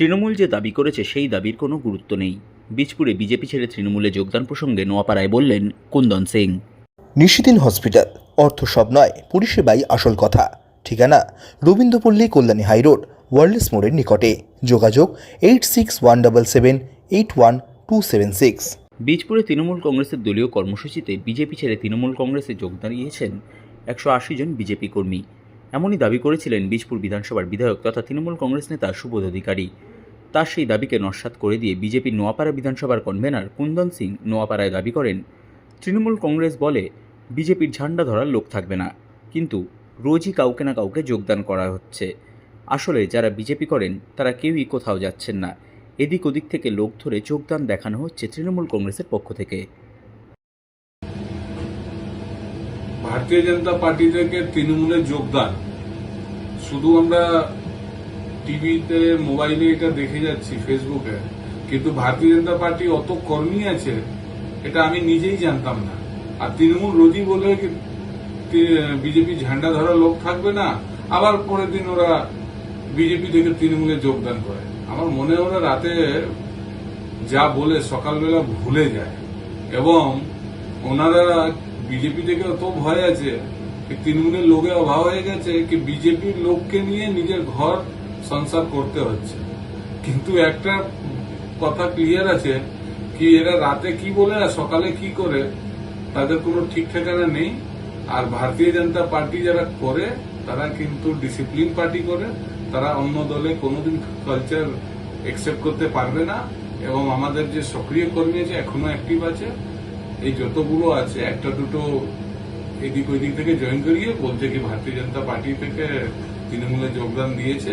তৃণমূল যে দাবি করেছে সেই দাবির কোনো গুরুত্ব নেই। বীজপুরে বিজেপি ছেড়ে তৃণমূলে যোগদান প্রসঙ্গে নোয়াপাড়ায় বললেন কুন্দন সিং। নিশিদিন হসপিটাল অর্থ সব নয় পরিষেবাই আসল কথা। ঠিকানা রবীন্দ্রপল্লী কল্যাণী হাইরোড ওয়ার্ল্ডস মোড়ের নিকটে। যোগাযোগ eight six one double seven eight one two seven six. বীজপুরে Trinamool কংগ্রেসের দলীয় কর্মসূচিতে বিজেপি ছেড়ে তৃণমূল কংগ্রেসে যোগদান দিয়েছেন একশো আশি জন বিজেপি কর্মী। এমনই দাবি করেছিলেন বীজপুর বিধানসভার বিধায়ক তথা তৃণমূল কংগ্রেস নেতা সুবোধ অধিকারী। তার সেই দাবিকে নস্যাৎ করে দিয়ে বিজেপি নোয়াপাড়া বিধানসভার কনভেনার কুন্দন সিং নোয়াপাড়ায় দাবি করেন, তৃণমূল কংগ্রেস বলে বিজেপির ঝান্ডা ধরার লোক থাকবে না, কিন্তু রোজই কাউকে না কাউকে যোগদান করা হচ্ছে। আসলে যারা বিজেপি করেন, তারা কেউই কোথাও যাচ্ছেন না। এদিক ওদিক থেকে লোক ধরে যোগদান দেখানো হচ্ছে তৃণমূল কংগ্রেসের পক্ষ থেকে। ভারতীয় জনতা পার্টি থেকে তৃণমূলে যোগদান। শুধু আমরা টিভিতে, মোবাইলে এটা দেখে যাচ্ছি, ফেসবুকে। কিন্তু ভারতীয় জনতা পার্টি অত কর্মী আছে, এটা আমি নিজেই জানতাম না। আর তৃণমূল রোজই বলে বিজেপি ঝান্ডা ধরা লোক থাকবে না, আবার পরের দিন ওরা বিজেপি থেকে তৃণমূলে যোগদান করে। আমার মনে ওরা রাতে যা বলে সকালবেলা ভুলে যায়। এবং ওনারা বিজেপি থেকে অত ভয় আছে তৃণমূলের লোকের অভাব হয়ে গেছে, কি বিজেপির লোককে নিয়ে নিজের ঘর সংসার করতে হচ্ছে। কিন্তু একটা কথা ক্লিয়ার আছে কি, এরা রাতে কি বলে আর সকালে কি করে, তাদের কোনো ঠিক ঠিকানা নেই। আর ভারতীয় জনতা পার্টি যারা করে, তারা কিন্তু ডিসিপ্লিন পার্টি করে, তারা অন্য দলে কোনোদিন কালচার একসেপ্ট করতে পারবে না। এবং আমাদের যে সক্রিয় কর্মী আছে, এখনও অ্যাক্টিভ আছে। এই যতগুলো আছে, একটা দুটো এদিক ওইদিক থেকে জয়েন করিয়ে বলছে কি, ভারতীয় জনতা পার্টি থেকে তৃণমূলে যোগদান দিয়েছে।